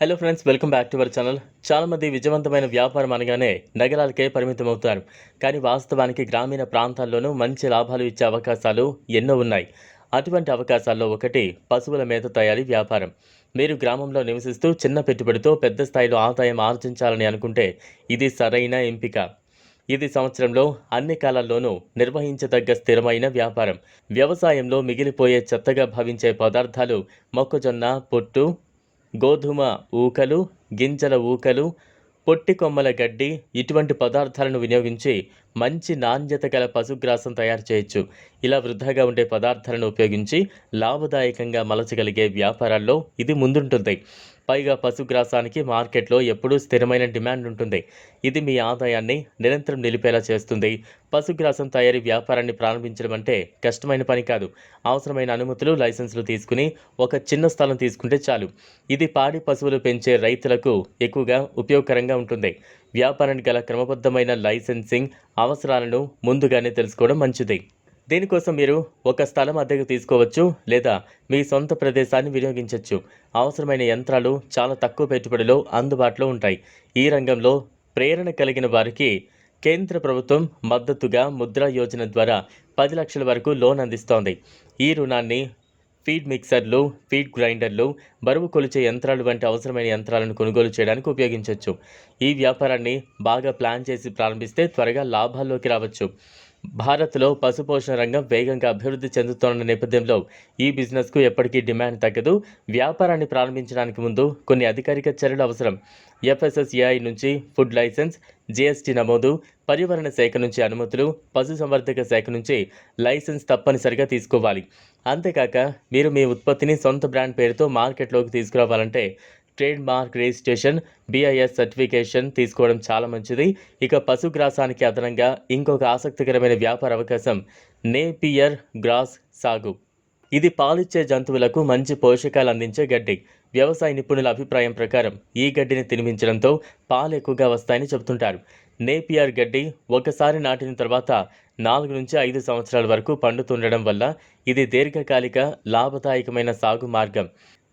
Hello friends welcome back to our channel చాలామంది విజయవంతమైన వ్యాపారం అనగానే నగరాలకే పరిమితం అవుతారు కానీ వాస్తవానికి గ్రామీణ ప్రాంతాల్లోనూ మంచి లాభాలు ఇచ్చే అవకాశాలు ఎన్నో ఉన్నాయి. అటువంటి అవకాశాల్లో ఒకటి పశువుల మేత తయారీ వ్యాపారం. మీరు గ్రామంలో నివసిస్తూ చిన్న పెట్టుబడితో పెద్ద స్థాయిలో ఆదాయం ఆర్జించాలని అనుకుంటే ఇది సరైన ఎంపిక. ఇది సంవత్సరంలో అన్ని కాలాల్లోనూ నిర్వహించదగ్గ స్థిరమైన వ్యాపారం. వ్యవసాయంలో మిగిలిపోయే చెత్తగా భావించే పదార్థాలు మొక్కజొన్న పొట్టు గోధుమ ఊకలు గింజల ఊకలు పొట్టి కొమ్మల గడ్డి ఇటువంటి పదార్థాలను వినియోగించి మంచి నాణ్యత గల పశుగ్రాసం తయారు చేయొచ్చు. ఇలా వృధాగా ఉండే పదార్థాలను ఉపయోగించి లాభదాయకంగా మలచగలిగే వ్యాపారాల్లో ఇది ముందుంటుంది. పైగా పశుగ్రాసానికి మార్కెట్లో ఎప్పుడూ స్థిరమైన డిమాండ్ ఉంటుంది. ఇది మీ ఆదాయాన్ని నిరంతరం నిలిపేలా చేస్తుంది. పశుగ్రాసం తయారీ వ్యాపారాన్ని ప్రారంభించడం అంటే కష్టమైన పని కాదు. అవసరమైన అనుమతులు లైసెన్సులు తీసుకుని ఒక చిన్న స్థలం తీసుకుంటే చాలు. ఇది పాడి పశువులు పెంచే రైతులకు ఎక్కువగా ఉపయోగకరంగా ఉంటుంది. వ్యాపారానికి గల క్రమబద్ధమైన లైసెన్సింగ్ అవసరాలను ముందుగానే తెలుసుకోవడం మంచిది. దీనికోసం మీరు ఒక స్థలం అద్దెకు తీసుకోవచ్చు లేదా మీ సొంత ప్రదేశాన్ని వినియోగించవచ్చు అవసరమైన యంత్రాలు చాలా తక్కువ పెట్టుబడిలో అందుబాటులో ఉంటాయి. ఈ రంగంలో ప్రేరణ కలిగిన వారికి కేంద్ర ప్రభుత్వం మద్దతుగా ముద్రా యోజన ద్వారా పది లక్షల వరకు లోన్ అందిస్తోంది. ఈ రుణాన్ని ఫీడ్ మిక్సర్లు ఫీడ్ గ్రైండర్లు బరువు కొలిచే యంత్రాలు వంటి అవసరమైన యంత్రాలను కొనుగోలు చేయడానికి ఉపయోగించవచ్చు ఈ వ్యాపారాన్ని బాగా ప్లాన్ చేసి ప్రారంభిస్తే త్వరగా లాభాల్లోకి రావచ్చు. భారత్లో పశుపోషణ రంగం వేగంగా అభివృద్ధి చెందుతోన్న నేపథ్యంలో ఈ బిజినెస్కు ఎప్పటికీ డిమాండ్ తగ్గదు. వ్యాపారాన్ని ప్రారంభించడానికి ముందు కొన్ని అధికారిక చర్యలు అవసరం. ఎఫ్ఎస్ఎస్ఏఐ నుంచి ఫుడ్ లైసెన్స్ జీఎస్టీ నమోదు పర్యావరణ శాఖ నుంచి అనుమతులు పశుసంవర్ధక శాఖ నుంచి లైసెన్స్ తప్పనిసరిగా తీసుకోవాలి. అంతేకాక మీరు మీ ఉత్పత్తిని సొంత బ్రాండ్ పేరుతో మార్కెట్లోకి తీసుకురావాలంటే trademark registration B I S certification తీసుకోవడం చాలా మంచిది. ఇక పశుగ్రాసానికి అదనంగా ఇంకొక ఆసక్తికరమైన వ్యాపార అవకాశం నేపియర్ గ్రాస్ సాగు. ఇది పాలిచ్చే జంతువులకు మంచి పోషకాలు అందించే గడ్డి. వ్యవసాయ నిపుణుల అభిప్రాయం ప్రకారం ఈ గడ్డిని తినిపించడంతో పాలు ఎక్కువగా వస్తాయని చెబుతుంటారు. నేపియర్ గడ్డి ఒకసారి నాటిన తర్వాత నాలుగు నుంచి ఐదు సంవత్సరాల వరకు పండుతుండడం వల్ల ఇది దీర్ఘకాలిక లాభదాయకమైన సాగు మార్గం.